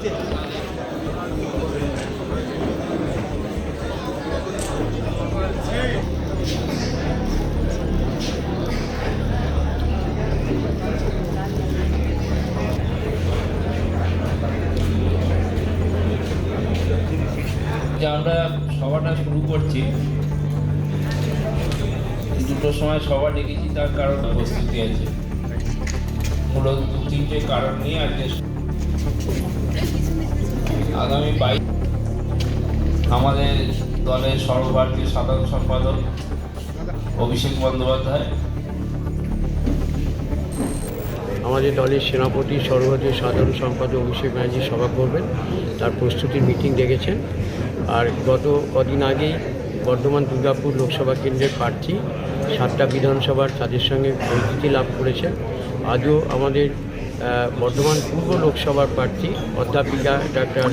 যে আমরা সভাটা শুরু করছি, দুটোর সময় সভা ডেকেছি, তার কারণ উপস্থিতি আছে। মূলত দু তিনটে কারণ নিয়ে আজকে আগামী বাইশ আমাদের দলের সর্বভারতীয় সাধারণ সম্পাদক অভিষেক বন্দ্যোপাধ্যায়। আমাদের দলের সেনাপতি, সর্বভারতীয় সাধারণ সম্পাদক অভিষেক ব্যানার্জি সভা করবেন। তার প্রস্তুতির মিটিং ডেকেছেন। আর গত কদিন আগেই বর্ধমান দুর্গাপুর লোকসভা কেন্দ্রের প্রার্থী সাতটা বিধানসভার তাদের সঙ্গে পরিচিতি লাভ করেছেন। আজও আমাদের বর্ধমান পূর্ব লোকসভার প্রার্থী অধ্যাপিকা ডাক্তার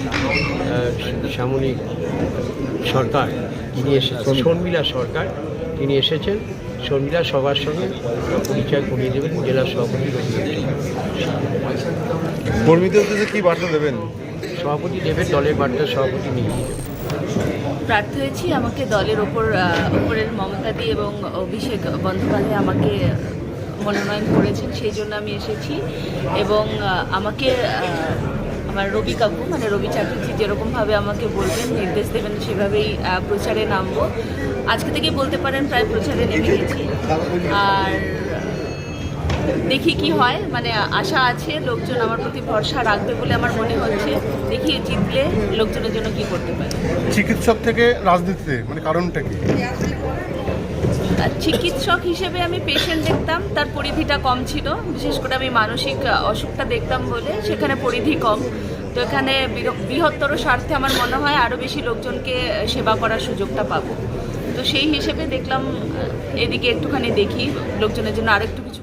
শ্যামলী সরকার তিনি এসেছেন। শর্মিলা সরকার তিনি এসেছেন। শর্মিলা সবার সঙ্গে পরিচয় করিয়ে দেবেন জেলা সভাপতি কর্মীদের উদ্দেশ্যে কি বার্তা দেবেন? সভাপতি দেবের দলের বার্তা সভাপতি নিয়ে। প্রার্থী হয়েছি আমাকে দলের ওপর ওপরের মমতা দিয়ে এবং অভিষেক বন্দ্যোপাধ্যায় আমাকে মনোনয়ন করেছেন, সেই জন্য আমি এসেছি। এবং আমাকে আমার রবি কাকু মানে রবি চ্যাটার্জি যেরকমভাবে আমাকে বলবেন, নির্দেশ দেবেন, সেভাবেই প্রচারে নামবো। আজকে থেকে বলতে পারেন, প্রায় প্রচারে নেমে গেছি। আর দেখি কি হয় মানে আশা আছে, লোকজন আমার প্রতি ভরসা রাখবে বলে আমার মনে হচ্ছে। দেখি জিতলে লোকজনের জন্য কি করতে পারে। চিকিৎসক থেকে রাজনীতিতে মানে কারণটা কি? চিকিৎসক হিসেবে আমি পেশেন্ট দেখতাম, তার পরিধিটা কম ছিল। বিশেষ করে আমি মানসিক অসুখটা দেখতাম বলে সেখানে পরিধি কম। তো এখানে বৃহত্তর স্বার্থে আমার মনে হয় আরও বেশি লোকজনকে সেবা করার সুযোগটা পাবো। তো সেই হিসেবে দেখলাম এদিকে একটুখানি দেখি, লোকজনের জন্য আরেকটু কিছু